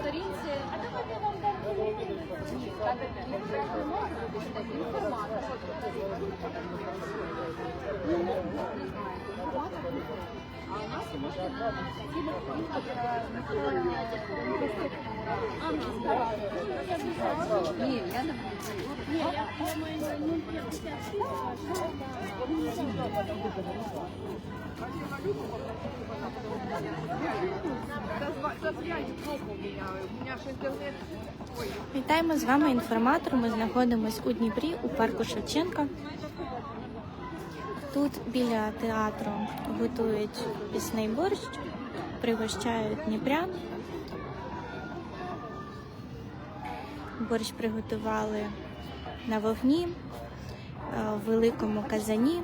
сторінці. А давайте вам дам інформатор. Ні, я не Вітаємо з вами інформатор. Ми знаходимося у Дніпрі у парку Шевченка. Тут біля театру готують пісний борщ, пригощають дніпрян. Борщ приготували на вогні, е, в великому казані.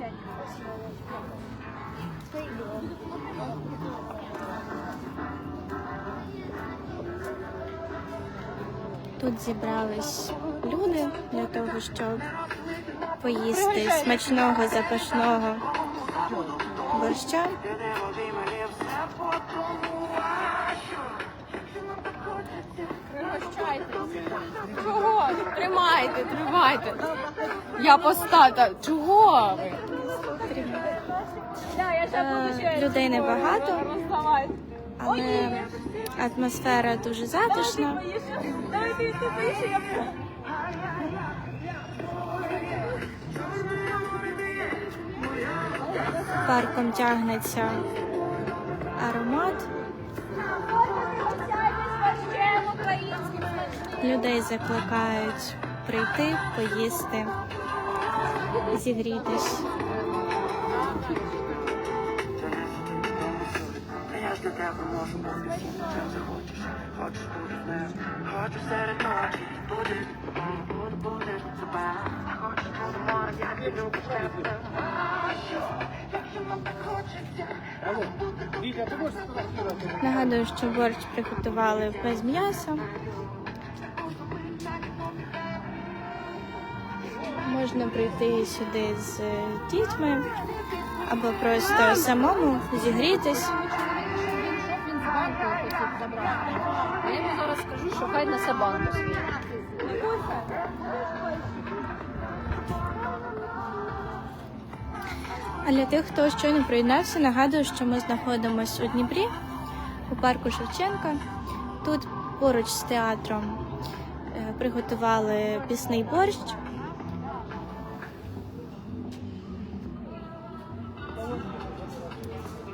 Тут зібрались люди для того, щоб поїсти смачного запашного борща. Чого? Тримайте, тримайте. Я постата. Чого ви? Е, Людей небагато, але атмосфера дуже затишна. Парком тягнеться Людей закликають прийти, поїсти, зігрітись. Я ж тебе можу бути чим захочеш. Хочеш бути з ним, хочу серед ночі. Буде, буде, буде тебе. Хочеш бути море, як ти любиш тебе. Якщо нам так хочеться, Нагадую, що борщ приготували без м'яса. Можна прийти сюди з дітьми або просто самому зігрітись. А я йому зараз скажу, що хай банку свій. А для тих, хто щойно приєднався, нагадую, що ми знаходимося у Дніпрі, у парку Шевченка. Тут поруч з театром е, приготували пісний борщ.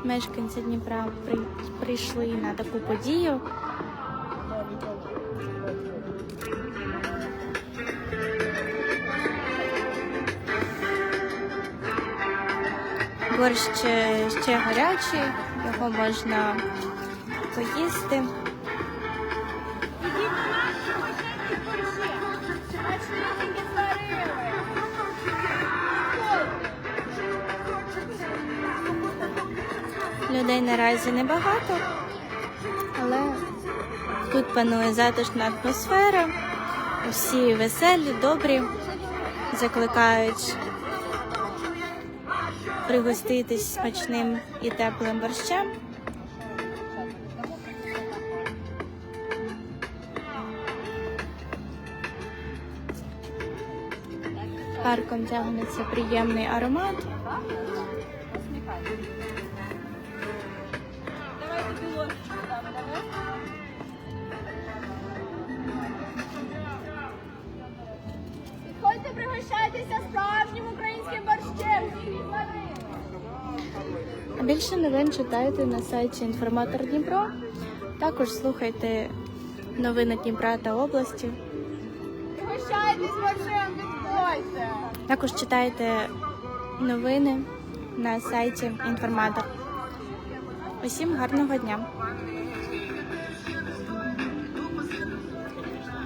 Мешканці Дніпра при- прийшли на таку подію. Борщ ще, гарячий, його можна поїсти. Людей наразі небагато, але тут панує затишна атмосфера. Всі веселі, добрі, закликають пригоститись смачним і теплим борщем. Парком тягнеться приємний аромат. Ходьте, пригощайтеся справжнім українським борщем. Більше новин читайте на сайті Інформатор Дніпро. Також слухайте новини Дніпра та області. Пригощайтесь борщем, підходьте. Також читайте новини на сайті Інформатор. Усім гарного дня!